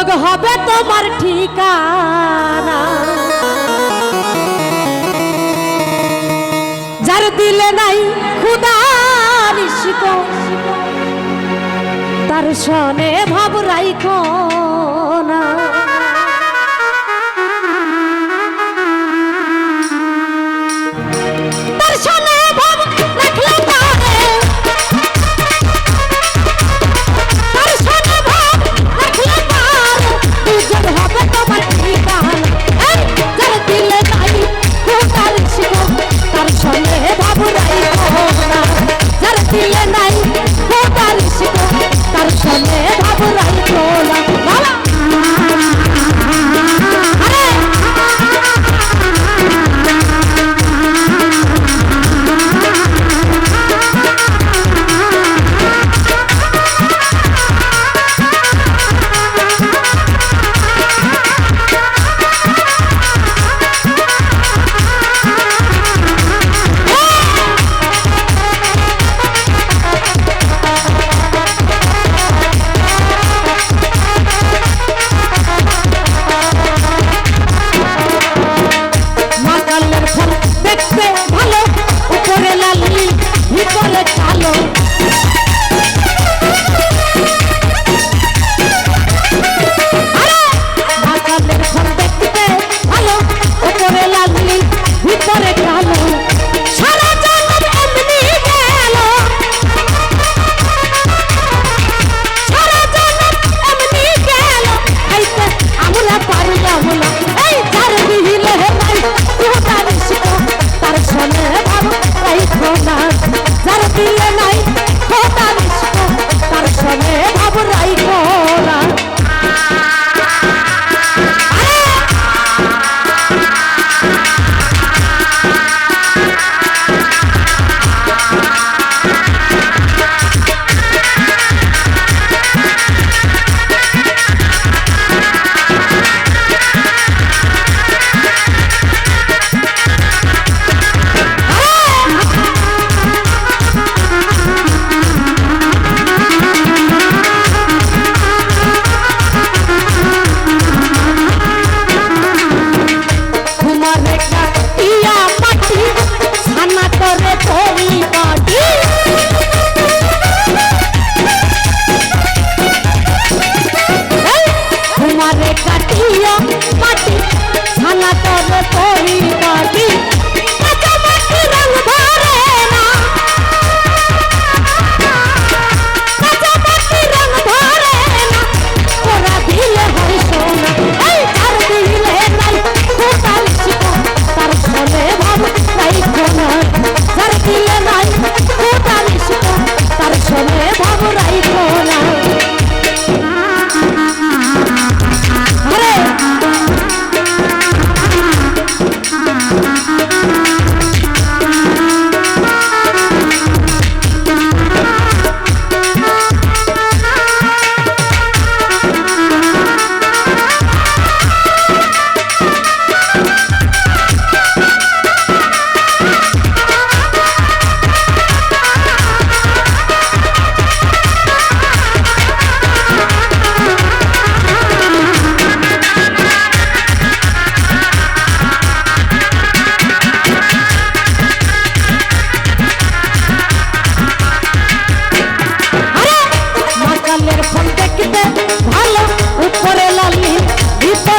যোগ হবে তোমার ঠিকানা। যার দিলে নাই খুদা তার সনে ভাব রাইখো না। It's